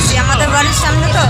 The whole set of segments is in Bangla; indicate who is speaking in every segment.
Speaker 1: এসছি আমাদের বাড়ির সামনে তো।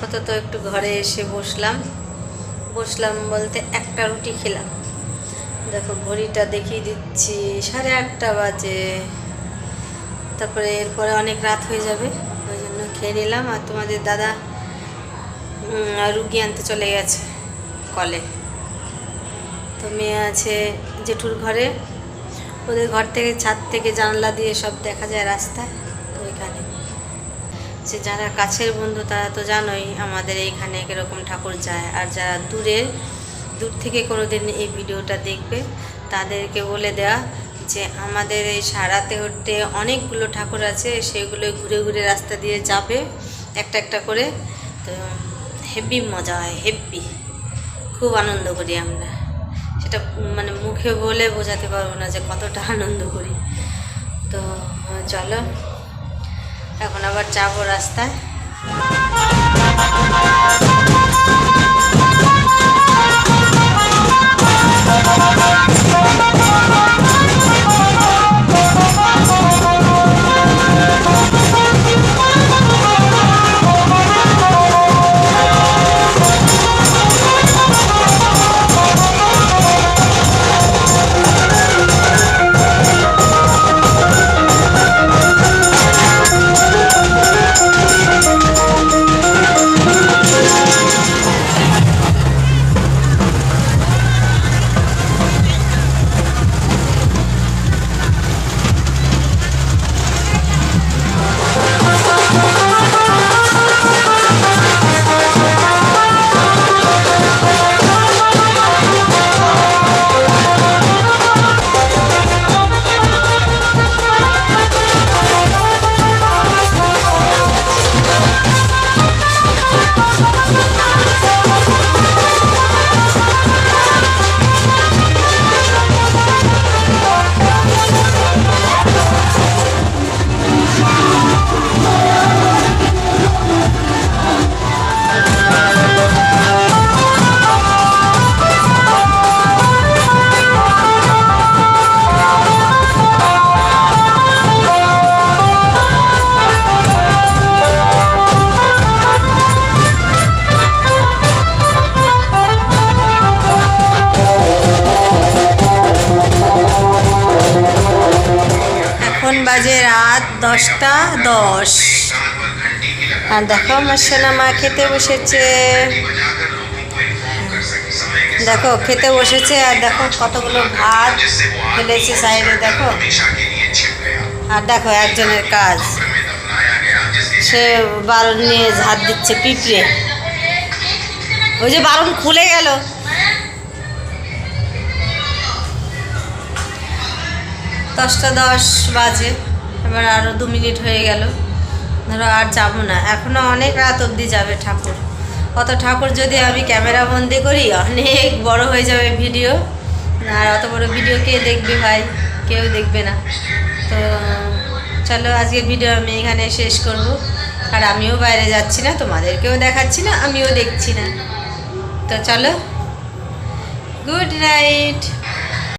Speaker 1: আপাতত একটু ঘরে এসে বসলাম। বসলাম বলতে একটা রুটি খেলাম। দেখো ঘড়িটা দেখিয়ে দিচ্ছি, সাড়ে আটটা বাজে। তারপরে এরপরে অনেক রাত হয়ে যাবে, ওই জন্য খেয়ে নিলাম। আর তোমাদের দাদা রুগী আনতে চলে গেছে কলে। তো মেয়ে আছে জেঠুর ঘরে। ওদের ঘর থেকে ছাদ থেকে জানলা দিয়ে সব দেখা যায় রাস্তায়, তো ওইখানে যে যারা কাছের বন্ধু, তারা তো জানোই আমাদের এইখানে কীরকম ঠাকুর যায়। আর যারা দূরের, দূর থেকে কোনো দিন এই ভিডিওটা দেখবে, তাদেরকে বলে দেওয়া যে আমাদের এই সারাতে হতে অনেকগুলো ঠাকুর আছে, সেগুলো ঘুরে ঘুরে রাস্তা দিয়ে যাবে একটা একটা করে। তো হেভি মজা হয়, হেভি। খুব আনন্দ করি আমরা। সেটা মানে মুখে বলে বোঝাতে পারব না যে কতটা আনন্দ করি। তো চলো। এখন আবার যাব রাস্তায়। বাজে রাত দশটা দশ। আর দেখো আমার সোনা খেতে বসেছে। দেখো, খেতে বসেছে আর দেখো কতগুলো ভাত ফেলেছে সাইডে, দেখো। আর দেখো একজনের কাজ। সে বারণ নিয়ে ঝাঁট দিচ্ছে পিঁপড়ে। ওই যে বারণ খুলে গেল। দশটা দশ বাজে, এবার আরও দু মিনিট হয়ে গেল। ধরো আর যাব না। এখনও অনেক রাত অবধি যাবে ঠাকুর। অত ঠাকুর যদি আমি ক্যামেরা বন্দি করি, অনেক বড় হয়ে যাবে ভিডিও। আর অত বড় ভিডিও কে দেখবে ভাই? কেউ দেখবে না। তো চলো, আজকের ভিডিও আমি এখানে শেষ করব। আর আমিও বাইরে যাচ্ছি না, তোমাদেরকেও দেখাচ্ছি না, আমিও দেখছি না। তো চলো, গুড নাইট।